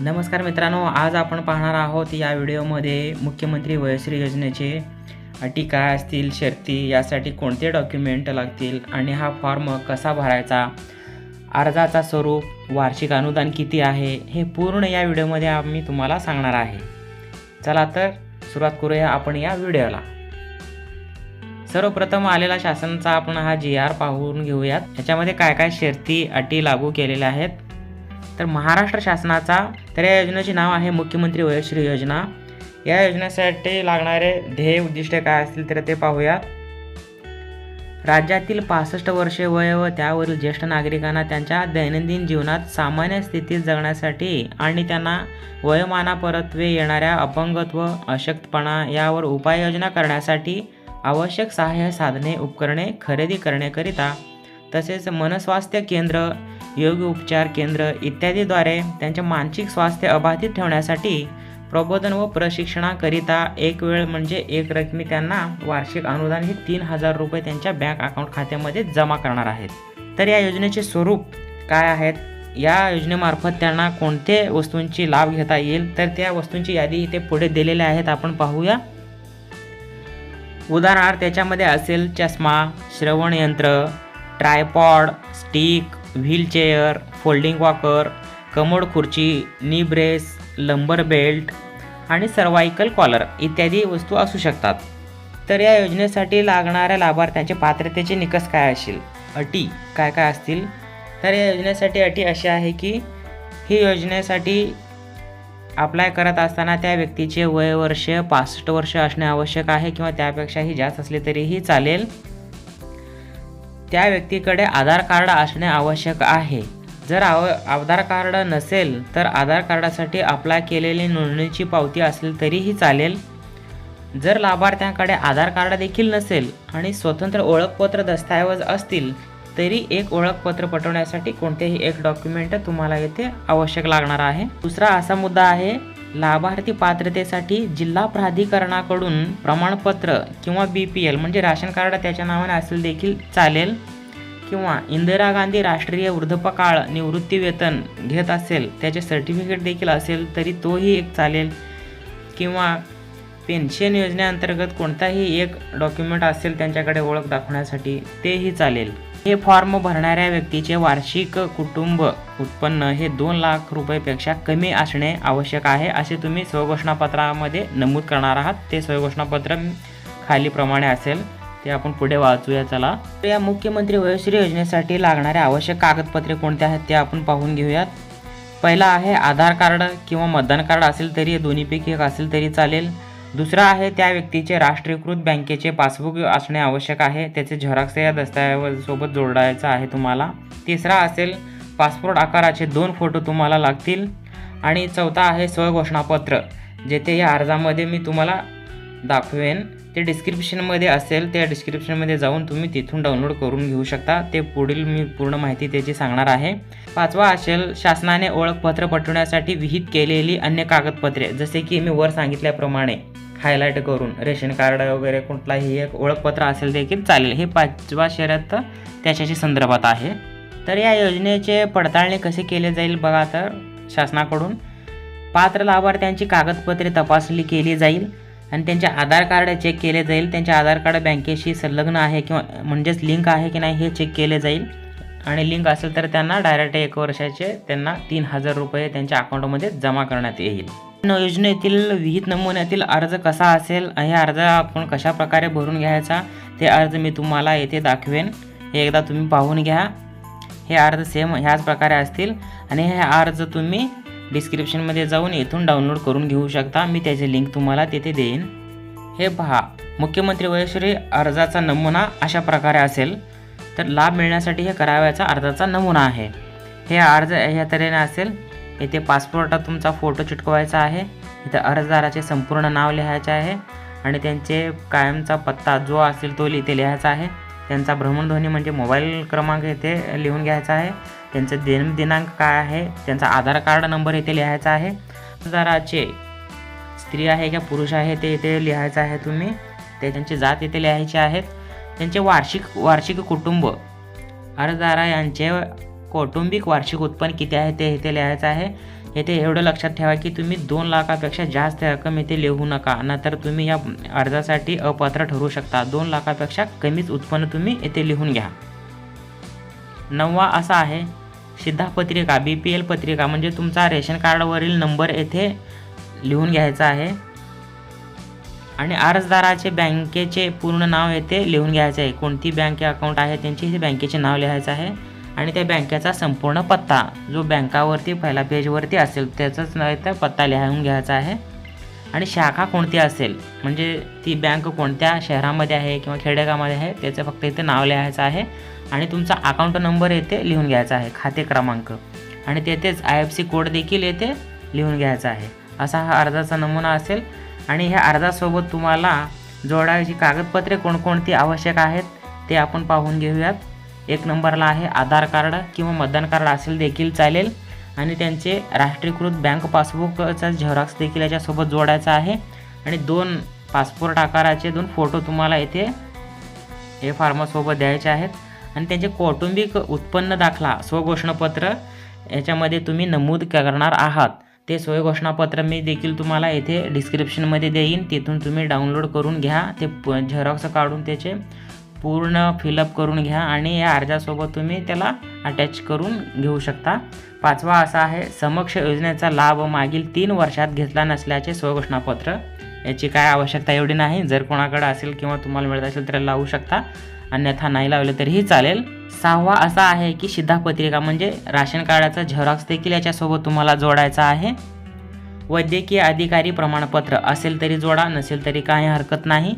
नमस्कार मित्रांनो आज आपण पाहणार आहोत या व्हिडिओमध्ये मुख्यमंत्री वयश्री योजनेचे अटी काय असतील शर्ती यासाठी कोणते डॉक्युमेंट लागतील आणि हा फॉर्म कसा भरायचा अर्जाचा स्वरूप वार्षिक अनुदान किती आहे हे पूर्ण या व्हिडिओमध्ये आम्ही तुम्हाला सांगणार आहे. चला तर सुरुवात करूया आपण या व्हिडिओला. सर्वप्रथम आलेला शासनाचा आपण हा जी आर पाहून घेऊयात. याच्यामध्ये काय काय शर्ती अटी लागू केलेल्या आहेत तर महाराष्ट्र शासनाचा तर या योजनेचे नाव आहे मुख्यमंत्री वयश्री योजना. या योजनेसाठी लागणारे ध्येय उद्दिष्टे काय असतील तर ते पाहूया. राज्यातील पासष्ट वर्षे वय व त्यावरील ज्येष्ठ नागरिकांना त्यांच्या दैनंदिन जीवनात सामान्य स्थितीत जगण्यासाठी आणि त्यांना वयोमानापरत्वे येणाऱ्या अपंगत्व अशक्तपणा यावर उपाययोजना करण्यासाठी आवश्यक सहाय्य साधने उपकरणे खरेदी करण्याकरिता तसेच मनस्वास्थ्य केंद्र योग उपचार केंद्र इत्यादीद्वारे त्यांचे मानसिक स्वास्थ्य अबाधित ठेवण्यासाठी प्रबोधन व प्रशिक्षणाकरिता एक वेळ म्हणजे एक रकमी त्यांना वार्षिक अनुदान हे तीन हजार रुपये त्यांच्या बँक अकाउंट खात्यामध्ये जमा करणार आहेत. तर या योजनेचे स्वरूप काय आहेत? या योजनेमार्फत त्यांना कोणते वस्तूंची लाभ घेता येईल? तर त्या वस्तूंची यादी इथे पुढे दिलेल्या आहेत. आपण पाहूया. उदाहरणार्थ त्याच्यामध्ये असेल चष्मा श्रवणयंत्र tripod stick wheelchair folding walker commode खुर्ची नी ब्रेस लंबर बेल्ट आणि सर्वायकल कॉलर इत्यादी वस्तू असू शकतात. तर या योजनेसाठी लागणाऱ्या लाभार्थ्यांचे पात्रतेचे निकष काय असतील? अटी काय काय असतील? तर या योजनेसाठी अटी अशी आहे की ही योजनेसाठी अप्लाय करत असताना त्या व्यक्तीचे वय वर्ष पासष्ट वर्ष असणे आवश्यक आहे किंवा त्यापेक्षाही जास्त असले तरीही चालेल. त्या व्यक्तीकडे आधार कार्ड असणे आवश्यक आहे. जर आव आधार कार्ड नसेल तर आधार कार्डासाठी अप्लाय केलेली नोंदणीची पावती असेल तरीही चालेल. जर लाभार्थ्यांकडे आधार कार्ड देखील नसेल आणि स्वतंत्र ओळखपत्र दस्तऐवज असतील तरी एक ओळखपत्र पटवण्यासाठी कोणतेही एक डॉक्युमेंट तुम्हाला येथे आवश्यक लागणार आहे. दुसरा असा मुद्दा आहे लाभार्थी पात्रतेसाठी जिल्हा प्राधिकरणाकडून प्रमाणपत्र किंवा बी पी एल म्हणजे राशन कार्ड त्याच्या नावाने असेल देखील चालेल. किंवा इंदिरा गांधी राष्ट्रीय वृद्धपकाळ निवृत्ती वेतन घेत असेल त्याचे सर्टिफिकेट देखील असेल तरी तोही एक चालेल. किंवा पेन्शन योजनेअंतर्गत कोणताही एक डॉक्युमेंट असेल त्यांच्याकडे ओळख दाखवण्यासाठी तेही चालेल. हे फॉर्म भरणाऱ्या व्यक्तीचे वार्षिक कुटुंब उत्पन्न हे दोन लाख रुपयेपेक्षा कमी असणे आवश्यक आहे असे तुम्ही स्वघोषणापत्रामध्ये नमूद करणार आहात. ते स्वघोषणापत्र खालीप्रमाणे असेल ते आपण पुढे वाचूया. चला. तर या मुख्यमंत्री वयोश्री योजनेसाठी लागणारे आवश्यक कागदपत्रे कोणते आहेत ते आपण पाहून घेऊयात. पहिला आहे आधार कार्ड किंवा मतदान कार्ड असेल तरी दोन्हीपैकी एक असेल तरी चालेल. दुसरा आहे त्या व्यक्तीचे राष्ट्रीयकृत बँकेचे पासबुक असणे आवश्यक आहे. त्याचे झेरॉक्स या दस्तऐवजासोबत जोडायचं आहे तुम्हाला. तिसरा असेल पासपोर्ट आकाराचे दोन फोटो तुम्हाला लागतील. आणि चौथा आहे स्वघोषणापत्र जेथे या अर्जामध्ये मी तुम्हाला दाखवेन. ते डिस्क्रिप्शनमध्ये असेल त्या डिस्क्रिप्शनमध्ये जाऊन तुम्ही तिथून डाउनलोड करून घेऊ शकता. ते पुढील मी पूर्ण माहिती त्याची सांगणार आहे. पाचवा असेल शासनाने ओळखपत्र पटवण्यासाठी विहित केलेली अन्य कागदपत्रे जसे की मी वर सांगितल्याप्रमाणे हायलाईट करून रेशन कार्ड वगैरे कुठलाही एक ओळखपत्र असेल देखील चालेल. हे पाचवा शर्यत त्याच्याशी संदर्भात आहे. तर या योजनेचे पडताळणी कसे केले जाईल बघा तर शासनाकडून. पात्र लाभार्थ्यांची कागदपत्रे तपासणी केली जाईल. आणि त्यांचे आधार कार्ड चेक केले जाईल. त्यांचे आधार कार्ड बँकेशी संलग्न आहे किंवा म्हणजेच लिंक आहे की नाही हे चेक केले जाईल. आणि लिंक असेल तर त्यांना डायरेक्ट एक वर्षाचे त्यांना तीन हजार रुपये त्यांच्या अकाउंटमध्ये जमा करण्यात येईल. योजनेतील विहित नमुन्यातील अर्ज कसा असेल? हे अर्ज आपण कशा प्रकारे भरून घ्यायचा? ते अर्ज मी तुम्हाला येथे दाखवेन. हे एकदा तुम्ही पाहून घ्या. हे अर्ज सेम ह्याच प्रकारे असतील. आणि हे अर्ज तुम्ही डिस्क्रिप्शनमध्ये जाऊन येथून डाउनलोड करून घेऊ शकता. मी त्याचे लिंक तुम्हाला तेथे देईन. हे पहा मुख्यमंत्री वयश्री अर्जाचा नमुना अशा प्रकारे असेल. तर लाभ मिळण्यासाठी हे करावयाचा अर्जाचा नमुना आहे. हे अर्ज ह्या तऱ्हेने असेल. येथे पासपोर्टात तुमचा फोटो चिटकवायचा आहे. इथं अर्जदाराचे संपूर्ण नाव लिहायचे आहे. आणि त्यांचे कायमचा पत्ता जो असेल तो इथे लिहायचा आहे. त्यांचा भ्रमणध्वनी म्हणजे मोबाईल क्रमांक येथे लिहून घ्यायचा आहे. त्यांचं जन्मदिनांक दिनांक काय आहे? त्यांचा आधार कार्ड नंबर येथे लिहायचा आहे. जराचे स्त्री आहे किंवा पुरुष आहे ते इथे लिहायचं आहे तुम्ही. ते त्यांची जात इथे लिहायची आहेत त्यांचे वार्षिक वार्षिक कुटुंब. अर्जदारा यांचे कौटुंबिक वार्षिक उत्पन्न किती आहे ते इथे लिहायचं आहे. येथे एवढं लक्षात ठेवा की तुम्ही दोन लाखापेक्षा जास्त रक्कम येथे लिहू नका नंतर तुम्ही या अर्जासाठी अपात्र ठरू शकता. दोन लाखापेक्षा कमीच उत्पन्न तुम्ही येथे लिहून घ्या. नववा असा आहे सिद्धा पत्रिका बी पी एल पत्रिका म्हणजे तुमचा रेशन कार्डवरील नंबर येथे लिहून घ्यायचा आहे. आणि अर्जदाराचे बँकेचे पूर्ण नाव येथे लिहून घ्यायचे आहे. कोणती बँके अकाउंट आहे त्यांची हे बँकेचे नाव लिहायचं आहे. आणि त्या बँकेचा संपूर्ण पत्ता जो बँकावरती पहिल्या पेजवरती असेल त्याचाच नाही तर पत्ता लिहून घ्यायचा आहे. आणि शाखा कोणती असेल म्हणजे ती बँक कोणत्या शहरामध्ये आहे किंवा खेडेगामध्ये आहे त्याचं फक्त इथे नाव लिहायचं आहे. आणि तुमचा अकाउंट नंबर येथे लिहून घ्यायचा आहे खाते क्रमांक. आणि तेथेच आय एफ सी कोड देखील येथे लिहून घ्यायचा आहे. असा हा अर्जाचा नमुना असेल. आणि ह्या अर्जासोबत तुम्हाला जोडायची कागदपत्रे कोणकोणती आवश्यक आहेत ते आपण पाहून घेऊयात. एक नंबरला आहे. आधार कार्ड किंवा मतदान कार्ड असेल देखील चालेल. आणि त्यांचे राष्ट्रीयकृत बँक पासबुकचा झेरॉक्स देखील याच्यासोबत जोडायचा आहे. आणि दोन पासपोर्ट आकाराचे दोन फोटो तुम्हाला येथे हे फार्मासोबत द्यायचे आहेत. आणि त्यांचे कौटुंबिक उत्पन्न दाखला स्वघोषणापत्र याच्यामध्ये तुम्ही नमूद करणार आहात. ते स्वयंघोषणापत्र मी देखील तुम्हाला येथे डिस्क्रिप्शनमध्ये देईन. तिथून तुम्ही डाउनलोड करून घ्या. ते प झेरॉक्स काढून त्याचे पूर्ण फिलअप करून घ्या आणि या अर्जासोबत तुम्ही त्याला अटॅच करून घेऊ शकता. पाचवा असा आहे समक्ष योजनेचा लाभ मागील तीन वर्षात घेतला नसल्याचे स्वघोषणापत्र. याची काय आवश्यकता एवढी नाही जर कोणाकडे असेल किंवा तुम्हाला मिळत असेल तर लावू शकता. अन्यथा नाही लावलं तरीही चालेल. सहावा असा आहे की शिधापत्रिका म्हणजे राशन कार्डाचा झेरॉक्स देखील याच्यासोबत तुम्हाला जोडायचा आहे. वैद्यकीय अधिकारी प्रमाणपत्र असेल तरी जोडा नसेल तरी काही हरकत नाही.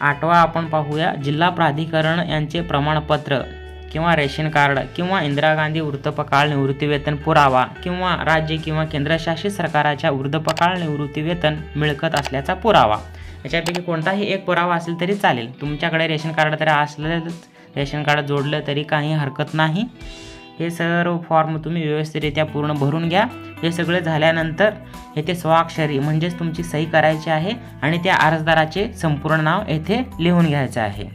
आठवा आपण पाहूया जिल्हा प्राधिकरण यांचे प्रमाणपत्र किंवा रेशन कार्ड किंवा इंदिरा गांधी वृद्धपकाळ निवृत्तीवेतन पुरावा किंवा राज्य किंवा केंद्रशासित सरकाराच्या वृद्धपकाळ निवृत्तीवेतन मिळकत असल्याचा पुरावा. याच्यापैकी कोणताही एक पुरावा असेल तरी चालेल. तुमच्याकडे रेशन कार्ड तरी असलेलंच रेशन कार्ड जोडलं तरी काही हरकत नाही. हे सर्व फॉर्म तुम्ही व्यवस्थितरित्या पूर्ण भरून घ्या. हे सगळे झाल्यानंतर येथे स्वाक्षरी म्हणजेच तुमची सही करायची आहे आणि त्या अर्जदाराचे संपूर्ण नाव येथे लिहून घ्यायचं आहे.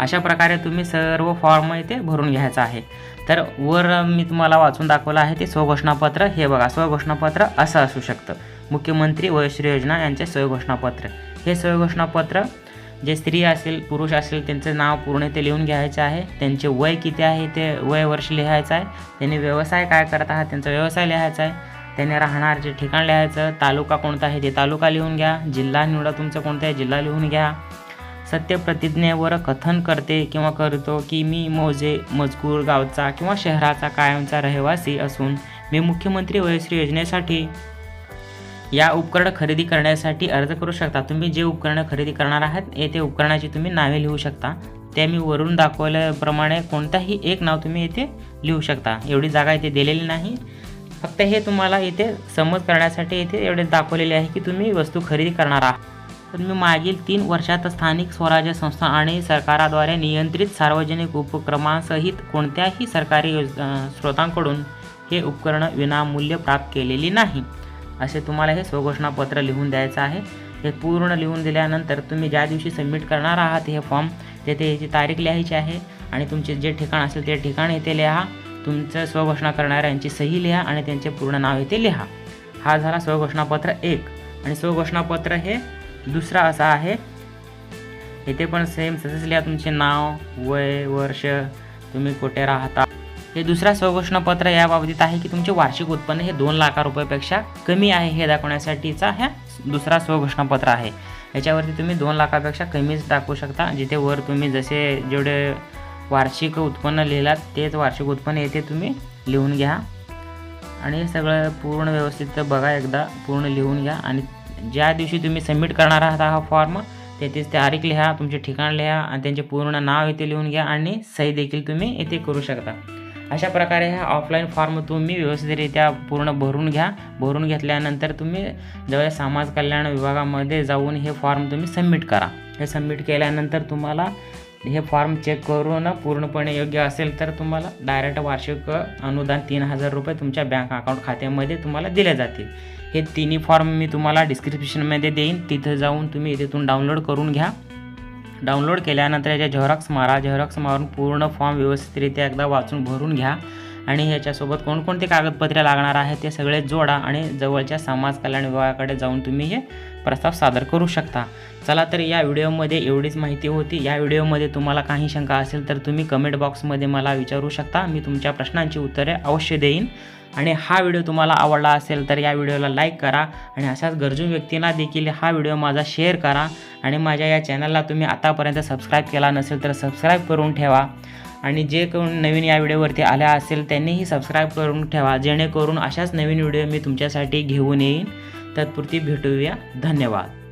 अशा प्रकारे तुम्ही सर्व फॉर्म इथे भरून घ्यायचा आहे. तर वर मी तुम्हाला वाचून दाखवलं आहे ते स्वघोषणापत्र. हे बघा स्वघोषणापत्र असं असू शकतं. मुख्यमंत्री वयश्री योजना यांचे स्वघोषणापत्र. हे स्वयंघोषणापत्र जे स्त्री असेल पुरुष असेल त्यांचं नाव पूर्ण ते लिहून घ्यायचं आहे. त्यांचे वय किती आहे ते वय वर्ष लिहायचं आहे. त्यांनी व्यवसाय काय करत आहात त्यांचा व्यवसाय लिहायचा आहे. त्याने राहणार जे ठिकाण लिहायचं तालुका कोणता आहे ते तालुका लिहून घ्या. जिल्हा निवडा तुमचं कोणतं आहे जिल्हा लिहून घ्या. सत्यप्रतिज्ञेवर कथन करते किंवा करतो की मी मोजे मजकूर गावचा किंवा शहराचा कायमचा रहिवासी असून मी मुख्यमंत्री वयश्री योजनेसाठी या उपकरण खरेदी करण्यासाठी अर्ज करू शकता. तुम्ही जे उपकरणं खरेदी करणार आहात येथे उपकरणाची तुम्ही नावे लिहू शकता. ते मी वरून दाखवल्याप्रमाणे कोणताही एक नाव तुम्ही येथे लिहू शकता. एवढी जागा इथे दिलेली नाही. फक्त हे तुम्हाला इथे समज करण्यासाठी इथे एवढे दाखवलेले आहे की तुम्ही वस्तू खरेदी करणार आहात. तर मी मागील तीन वर्षात स्थानिक स्वराज्य संस्था आणि सरकाराद्वारे नियंत्रित सार्वजनिक उपक्रमांसहित कोणत्याही सरकारी योज स्रोतांकडून हे उपकरण विनामूल्य प्राप्त केलेली नाही. असे तुम्हाला हे स्वघोषणापत्र लिहून द्यायचं आहे. हे पूर्ण लिहून दिल्यानंतर तुम्ही ज्या दिवशी सबमिट करणार आहात हे फॉर्म तेथे याची तारीख लिहायची आहे आणि तुमचे जे ठिकाण असेल ते ठिकाण येथे लिहा. तुमचं स्वघोषणा करणाऱ्यांची सही लिहा आणि त्यांचे पूर्ण नाव येथे लिहा. हा झाला स्वघोषणापत्र एक. आणि स्वघोषणापत्र हे दुसरा असा आहे. इथे पण सेम तसंच लिहा तुमचे नाव वय वर्ष तुम्ही कुठे राहता. हे दुसरा स्वघोषणापत्र या बाबतीत आहे की तुमचे वार्षिक उत्पन्न हे दोन लाखा रुपयापेक्षा कमी आहे हे दाखवण्यासाठीचा ह्या दुसरा स्वघोषणापत्र आहे. याच्यावरती तुम्ही दोन लाखापेक्षा कमीच दाखवू शकता. जिथे वर तुम्ही जसे जेवढे वार्षिक उत्पन्न लिहिलात तेच वार्षिक उत्पन्न येथे तुम्ही लिहून घ्या. आणि हे सगळं पूर्ण व्यवस्थित बघा एकदा पूर्ण लिहून घ्या. आणि ज्या दिवशी तुम्ही सबमिट करणार आहात हा फॉर्म तेथेच तारीख लिहा तुमचे ठिकाण लिहा आणि त्यांचे पूर्ण नाव येथे लिहून घ्या. आणि सही देखील तुम्ही येथे करू शकता. अशा प्रकारे ह्या ऑफलाईन फॉर्म तुम्ही व्यवस्थितरित्या पूर्ण भरून घ्या. भरून घेतल्यानंतर तुम्ही जवळ समाज कल्याण विभागामध्ये जाऊन हे फॉर्म तुम्ही सबमिट करा. हे सबमिट केल्यानंतर तुम्हाला हे फॉर्म चेक करून पूर्णपणे योग्य असेल तर तुम्हाला डायरेक्ट वार्षिक अनुदान तीन हजार रुपये तुमच्या बँक अकाउंट खात्यामध्ये तुम्हाला दिले जातील. हे तिन्ही फॉर्म मी तुम्हाला डिस्क्रिप्शनमध्ये देईन. तिथं जाऊन तुम्ही तिथून डाउनलोड करून घ्या. डाउनलोड केल्यानंतर याच्या झेरॉक्स मारा झेरॉक्स मारून पूर्ण फॉर्म व्यवस्थितरित्या एकदा वाचून भरून घ्या. आणि ह्याच्यासोबत कोणकोणते कागदपत्रे लागणार आहेत ते सगळे जोडा आणि जवळच्या समाज कल्याण विभागाकडे जाऊन तुम्ही हे प्रस्ताव सादर करू शकता. चला तर या व्हिडिओमध्ये एवढीच माहिती होती. या व्हिडिओमध्ये तुम्हाला काही शंका असेल तर तुम्ही कमेंट बॉक्समध्ये मला विचारू शकता. मी तुमच्या प्रश्नांची उत्तरे अवश्य देईन. आणि हा व्हिडिओ तुम्हाला आवडला असेल तर या व्हिडिओला लाईक करा आणि अशाच गरजू व्यक्तींना देखील हा व्हिडिओ माझा शेअर करा. आणि माझ्या या चॅनलला तुम्ही आतापर्यंत सबस्क्राईब केला नसेल तर सबस्क्राईब करून ठेवा. आणि जे कोण नवीन या व्हिडिओवरती आल्या असेल त्यांनीही सबस्क्राईब करून ठेवा. जेणेकरून अशाच नवीन व्हिडिओ मी तुमच्यासाठी घेऊन येईन. तत्पुरती भेटूया. धन्यवाद.